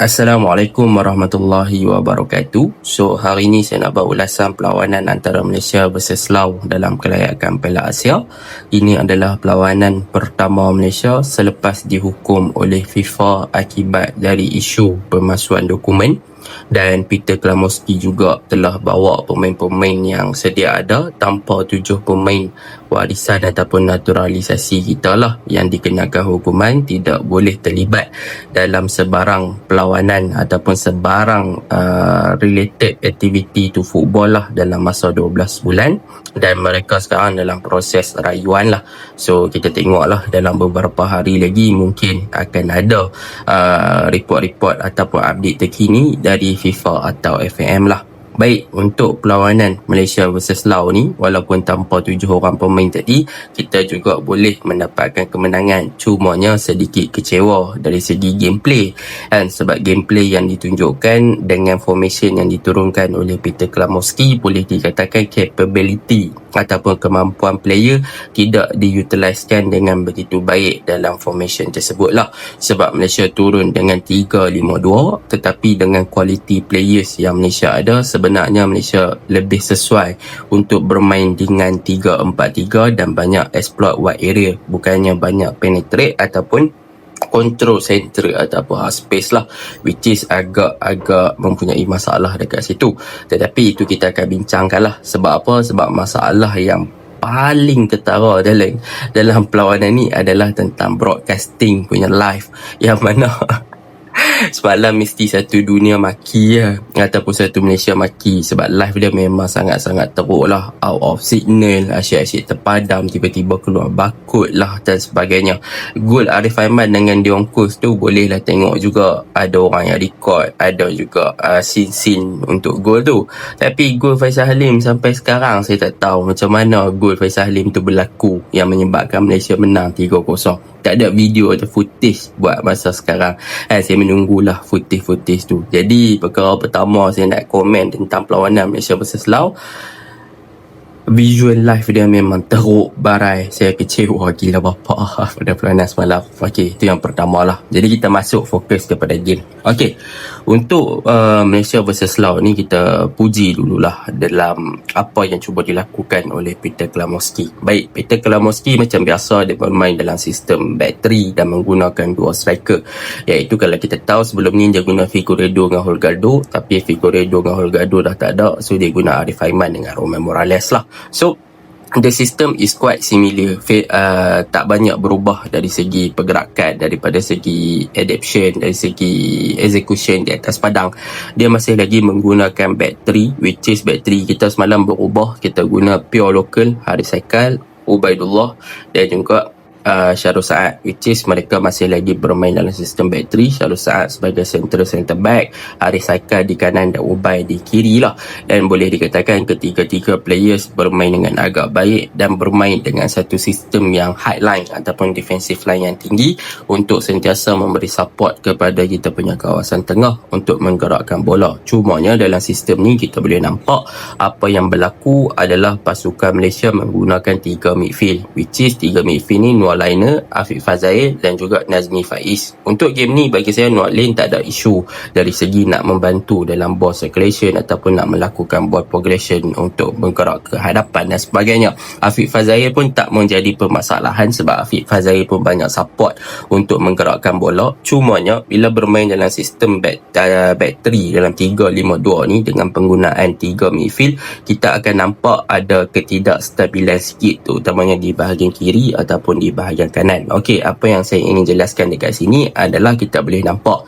Assalamualaikum warahmatullahi wabarakatuh. So hari ini saya nak buat ulasan perlawanan antara Malaysia versus Laos dalam kelayakan Piala Asia. Ini adalah perlawanan pertama Malaysia selepas dihukum oleh FIFA akibat dari isu pemalsuan dokumen dan Peter Klamoski juga telah bawa pemain-pemain yang sedia ada tanpa tujuh pemain warisan ataupun naturalisasi kita lah yang dikenakan hukuman tidak boleh terlibat dalam sebarang perlawanan ataupun sebarang uh, related activity to football lah dalam masa 12 bulan. Dan mereka sekarang dalam proses rayuan lah. So kita tengok lah dalam beberapa hari lagi mungkin akan ada uh, report-report ataupun update terkini dari FIFA atau FAM lah Baik, untuk perlawanan Malaysia versus Laos ni, walaupun tanpa tujuh orang pemain tadi, kita juga boleh mendapatkan kemenangan. Cumanya sedikit kecewa dari segi gameplay. Dan sebab gameplay yang ditunjukkan dengan formation yang diturunkan oleh Peter Klamoski boleh dikatakan capability ataupun kemampuan player tidak diutiliskan dengan begitu baik dalam formation tersebut lah. Sebab Malaysia turun dengan 3-5-2 tetapi dengan quality players yang Malaysia ada sebenarnya Malaysia lebih sesuai untuk bermain dengan 3-4-3 dan banyak exploit wide area bukannya banyak penetrate ataupun control center ataupun half space lah which is agak-agak mempunyai masalah dekat situ. Tetapi itu kita akan bincangkan lah sebab apa? Sebab masalah yang paling ketara dalam dalam perlawanan ni adalah tentang broadcasting punya live. Yang mana Semalam mesti satu dunia maki lah Ataupun satu Malaysia maki. Sebab live dia memang sangat-sangat teruk lah. Out of signal Asyik-asyik terpadam Tiba-tiba keluar bakut lah Dan sebagainya. Gol Arif Aiman dengan Dion Kus tu Boleh lah tengok juga. Ada orang yang record Ada juga uh, scene-scene Untuk gol tu. Tapi gol Faisal Halim Sampai sekarang Saya tak tahu Macam mana gol Faisal Halim tu berlaku Yang menyebabkan Malaysia menang 3-0 tak ada video atau footage buat masa sekarang. Eh, saya menunggulah footage-footage tu. Jadi perkara pertama saya nak komen tentang perlawanan Malaysia vs Laos visual live dia memang teruk barai. Saya kecewa gila bapa pada perlawanan semalam. Ok itu yang pertama lah. Jadi kita masuk fokus kepada game. Ok untuk uh, Malaysia vs Laos ni kita puji dululah dalam apa yang cuba dilakukan oleh Peter Klamoski baik Peter Klamoski macam biasa dia bermain dalam sistem battery dan menggunakan dua striker. Iaitu kalau kita tahu sebelum ni dia guna Figueredo dengan Holgado tapi Figueredo dengan Holgado dah tak ada so dia guna Arif Aiman dengan Roman Morales lah So the system is quite similar. Uh, tak banyak berubah dari segi pergerakan daripada segi adaptation dari segi execution di atas padang. Dia masih lagi menggunakan battery which is battery kita semalam berubah. Kita guna pure local Haris Saikal Ubaidullah dan juga uh, Syarul Saad which is mereka masih lagi bermain dalam sistem battery Syarul Saad sebagai central center back Haris Saikal di kanan dan Ubay di kiri lah. Dan boleh dikatakan ketiga-tiga players bermain dengan agak baik dan bermain dengan satu sistem yang high line ataupun defensive line yang tinggi untuk sentiasa memberi support kepada kita punya kawasan tengah untuk menggerakkan bola. Cumanya dalam sistem ni kita boleh nampak apa yang berlaku adalah pasukan Malaysia menggunakan tiga midfield which is tiga midfield ni Noor Liner, Afiq Fazail dan juga Nazmi Faiz. Untuk game ni bagi saya Noor Lane tak ada isu dari segi nak membantu dalam ball circulation ataupun nak melakukan ball progression untuk bergerak ke hadapan dan sebagainya. Afiq Fazail pun tak menjadi permasalahan sebab Afiq Fazail pun banyak support untuk menggerakkan bola. Cumanya bila bermain dalam sistem back, uh, battery dalam 3-5-2 ni dengan penggunaan 3 midfield kita akan nampak ada ketidakstabilan sikit terutamanya di bahagian kiri ataupun di bahagian kanan. Okey, apa yang saya ingin jelaskan dekat sini adalah kita boleh nampak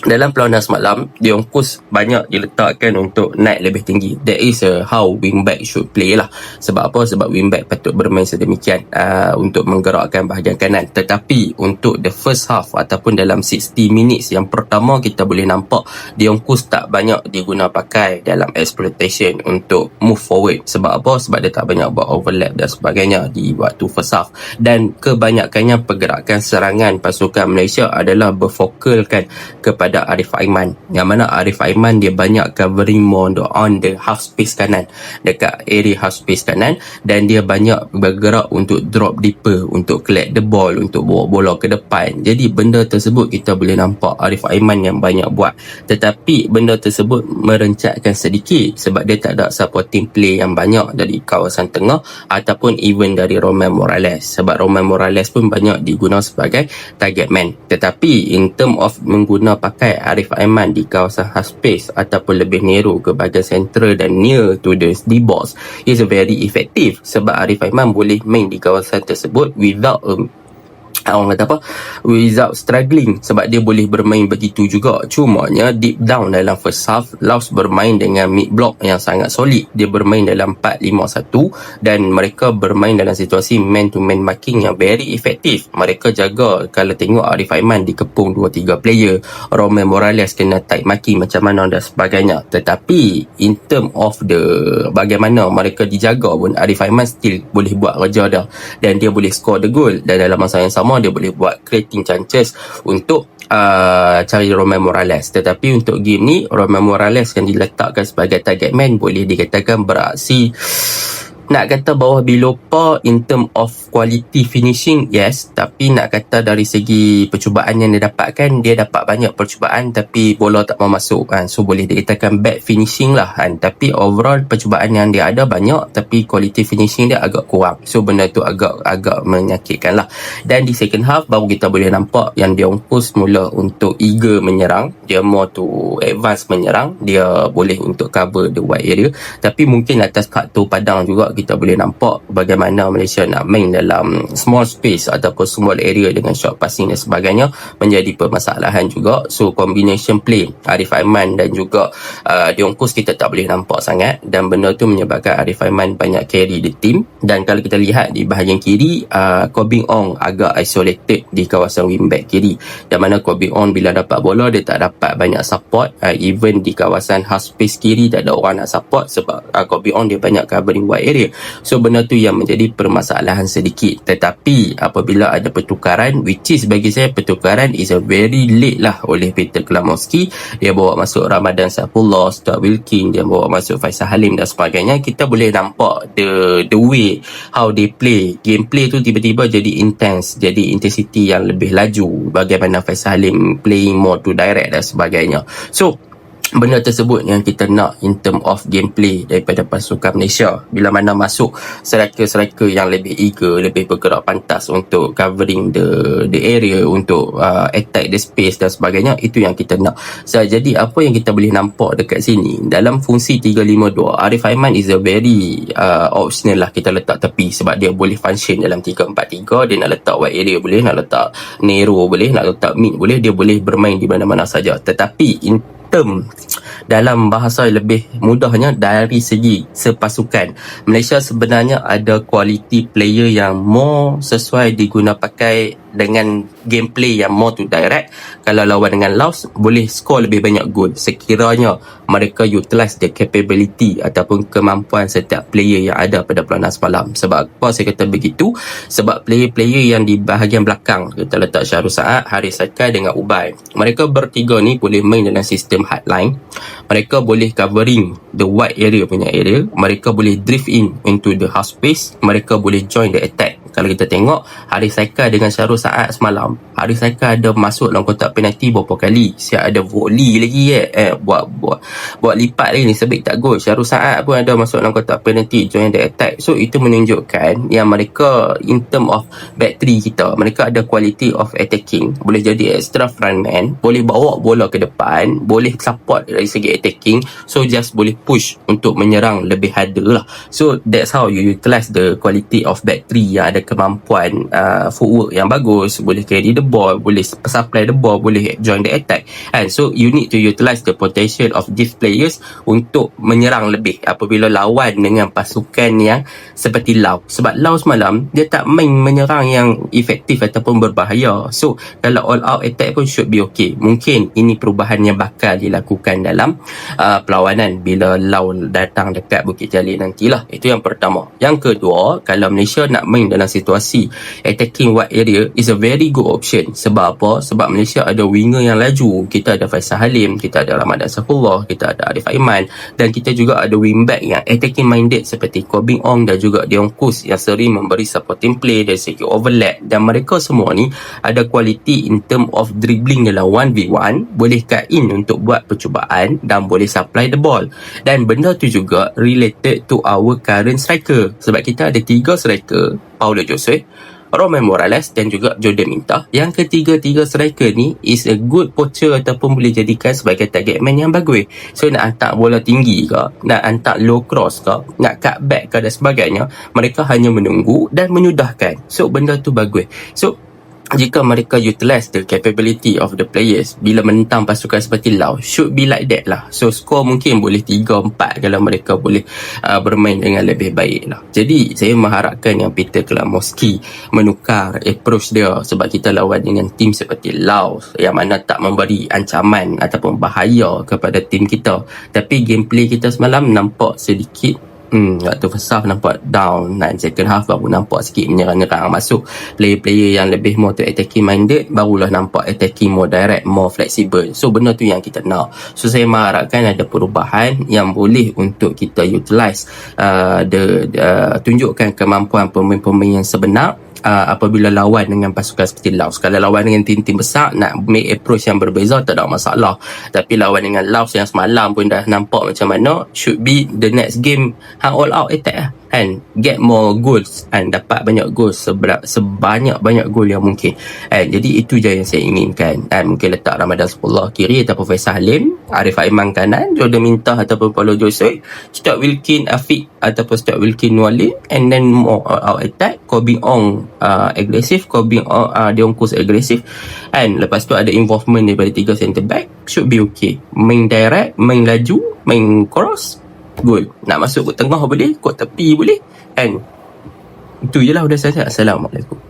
dalam perlawanan semalam Dion Kus banyak diletakkan untuk naik lebih tinggi. That is uh, how wingback should play lah. Sebab apa? Sebab wingback patut bermain sedemikian uh, untuk menggerakkan bahagian kanan. Tetapi untuk the first half ataupun dalam 60 minutes yang pertama kita boleh nampak Dion Kus tak banyak diguna pakai dalam exploitation untuk move forward. Sebab apa? Sebab dia tak banyak buat overlap dan sebagainya di waktu first half. Dan kebanyakannya pergerakan serangan pasukan Malaysia adalah berfokalkan kepada kepada Arif Aiman. Yang mana Arif Aiman dia banyak covering more on the half space kanan dekat area half space kanan dan dia banyak bergerak untuk drop deeper untuk collect the ball untuk bawa bola ke depan. Jadi benda tersebut kita boleh nampak Arif Aiman yang banyak buat. Tetapi benda tersebut merencatkan sedikit sebab dia tak ada supporting play yang banyak dari kawasan tengah ataupun even dari Roman Morales. Sebab Roman Morales pun banyak digunakan sebagai target man. Tetapi in term of mengguna pakai Arif Aiman di kawasan half space ataupun lebih narrow ke bahagian central dan near to the D box. Is very effective sebab Arif Aiman boleh main di kawasan tersebut without a orang kata apa? Without struggling. Sebab dia boleh bermain begitu juga. Cumanya deep down dalam first half Laos bermain dengan mid block yang sangat solid. Dia bermain dalam 4-5-1 dan mereka bermain dalam situasi man to man marking yang very efektif mereka jaga kalau tengok Arif Aiman dikepung 2-3 player. Roman Morales kena tight marking macam mana dan sebagainya. Tetapi in term of the bagaimana mereka dijaga pun Arif Aiman still boleh buat kerja dah. Dan dia boleh score the goal. Dan dalam masa yang sama sama dia boleh buat creating chances untuk uh, cari Roman Morales. Tetapi untuk game ni Roman Morales yang diletakkan sebagai target man boleh dikatakan beraksi nak kata bawah below par in term of quality finishing yes. Tapi nak kata dari segi percubaan yang dia dapatkan dia dapat banyak percubaan tapi bola tak mau masuk kan. So boleh dikatakan bad finishing lah kan. Tapi overall percubaan yang dia ada banyak tapi quality finishing dia agak kurang. So benda tu agak agak menyakitkan lah. Dan di second half baru kita boleh nampak yang dia Pus mula untuk eager menyerang. Dia more to advance menyerang. Dia boleh untuk cover the wide area. Tapi mungkin atas kartu padang juga kita boleh nampak bagaimana Malaysia nak main dalam small space ataupun small area dengan short passing dan sebagainya menjadi permasalahan juga. So combination play Arif Aiman dan juga uh, Dion Kus kita tak boleh nampak sangat dan benda tu menyebabkan Arif Aiman banyak carry the team dan kalau kita lihat di bahagian kiri uh, Kobing Ong agak isolated di kawasan wingback kiri. Dan mana Kobing Ong bila dapat bola dia tak dapat banyak support. Uh, even di kawasan half space kiri tak ada orang nak support sebab uh, Kobing Ong dia banyak covering wide area So benda tu yang menjadi permasalahan sedikit. Tetapi apabila ada pertukaran Which is bagi saya pertukaran is a very late lah oleh Peter Klamowski. Dia bawa masuk Ramadan Saifullah, Stuart Wilking Dia bawa masuk Faisal Halim dan sebagainya. Kita boleh nampak the the way how they play. Gameplay tu tiba-tiba jadi intense Jadi intensity yang lebih laju. Bagaimana Faisal Halim playing more to direct dan sebagainya. So benda tersebut yang kita nak in term of gameplay daripada pasukan Malaysia. Bila mana masuk striker-striker yang lebih eager lebih bergerak pantas untuk covering the the area untuk uh, attack the space dan sebagainya itu yang kita nak. So, jadi apa yang kita boleh nampak dekat sini dalam fungsi 352 Arif Aiman is a very uh, optional lah kita letak tepi sebab dia boleh function dalam 343 dia nak letak wide area boleh nak letak narrow boleh nak letak mid boleh dia boleh bermain di mana-mana saja. Tetapi in term dalam bahasa lebih mudahnya dari segi sepasukan. Malaysia sebenarnya ada quality player yang more sesuai diguna pakai dengan gameplay yang more to direct. Kalau lawan dengan Laos boleh score lebih banyak gol. Sekiranya mereka utilize the capability ataupun kemampuan setiap player yang ada pada peluang semalam sebab apa saya kata begitu? Sebab player-player yang di bahagian belakang kita letak Syahrul Saad Haris Sakai dengan Ubay. Mereka bertiga ni boleh main dalam sistem hardline mereka boleh covering the wide area punya area. Mereka boleh drift in into the half space. Mereka boleh join the attack. Kalau kita tengok Haris Saika dengan Syarul Saad semalam. Haris Saika ada masuk dalam kotak penalti berapa kali? Siap ada volley lagi eh, eh buat buat buat lipat lagi ni sebik tak gol. Syarul Saad pun ada masuk dalam kotak penalti join the attack. So itu menunjukkan yang mereka in term of battery kita mereka ada quality of attacking. Boleh jadi extra frontman boleh bawa bola ke depan boleh support dari segi attacking. So just boleh push untuk menyerang lebih harder lah. So that's how you utilize the quality of battery yang ada kemampuan uh, footwork yang bagus. Boleh carry the ball boleh supply the ball boleh join the attack. And so you need to utilize the potential of these players untuk menyerang lebih apabila lawan dengan pasukan yang seperti Lau. Sebab Lau semalam dia tak main menyerang yang efektif ataupun berbahaya. So kalau all out attack pun should be okay. Mungkin ini perubahan yang bakal dilakukan dalam uh, perlawanan bila Lau datang dekat Bukit Jalil nantilah itu yang pertama yang kedua kalau Malaysia nak main dalam situasi attacking wide area is a very good option. Sebab apa? Sebab Malaysia ada winger yang laju. Kita ada Faisal Halim, kita ada Ramadan Safullah, kita ada Arif Aiman dan kita juga ada wingback yang attacking minded seperti Kobing Ong dan juga Dion Kus yang sering memberi supporting play dari segi overlap dan mereka semua ni ada kualiti in term of dribbling dalam 1v1 boleh cut in untuk buat percubaan dan boleh supply the ball dan benda tu juga related to our current striker sebab kita ada tiga striker Paulo Jose Roman Morales dan juga Jordan Minta. Yang ketiga-tiga striker ni is a good poacher ataupun boleh jadikan sebagai target man yang bagus. So nak hantar bola tinggi ke, nak hantar low cross ke, nak cut back ke dan sebagainya, mereka hanya menunggu dan menyudahkan. So benda tu bagus. So jika mereka utilize the capability of the players bila menentang pasukan seperti Laos should be like that lah. So skor mungkin boleh 3-4 kalau mereka boleh uh, bermain dengan lebih baik lah. Jadi saya mengharapkan yang Peter Klamoski menukar approach dia sebab kita lawan dengan tim seperti Laos yang mana tak memberi ancaman ataupun bahaya kepada tim kita. Tapi gameplay kita semalam nampak sedikit Hmm, waktu first half nampak down dan second half baru nampak sikit menyerang-nyerang. Masuk player-player yang lebih more to attacking minded barulah nampak attacking more direct more flexible. So benda tu yang kita nak. So saya mengharapkan ada perubahan yang boleh untuk kita utilize uh, the, uh, tunjukkan kemampuan pemain-pemain yang sebenar uh, apabila lawan dengan pasukan seperti Laos. Kalau lawan dengan tim-tim besar nak make approach yang berbeza tak ada masalah. Tapi lawan dengan Laos yang semalam pun dah nampak macam mana should be the next game hang all out attack lah and get more goals and dapat banyak goals seberat, sebanyak-banyak gol yang mungkin and jadi itu je yang saya inginkan and mungkin letak Ramadan 10 kiri ataupun Faisal Halim Arif Aiman kanan Jordan Mintah ataupun Paulo Jose Stuart Wilkin Afiq ataupun Stuart Wilkin Nuali and then more out attack Kobe Ong uh, agresif Kobe Ong uh, Dion Kus agresif and lepas tu ada involvement daripada tiga center back should be okay. Main direct main laju main cross Good. Nak masuk kot tengah boleh, kot tepi boleh. And itu je lah udah saya. Assalamualaikum.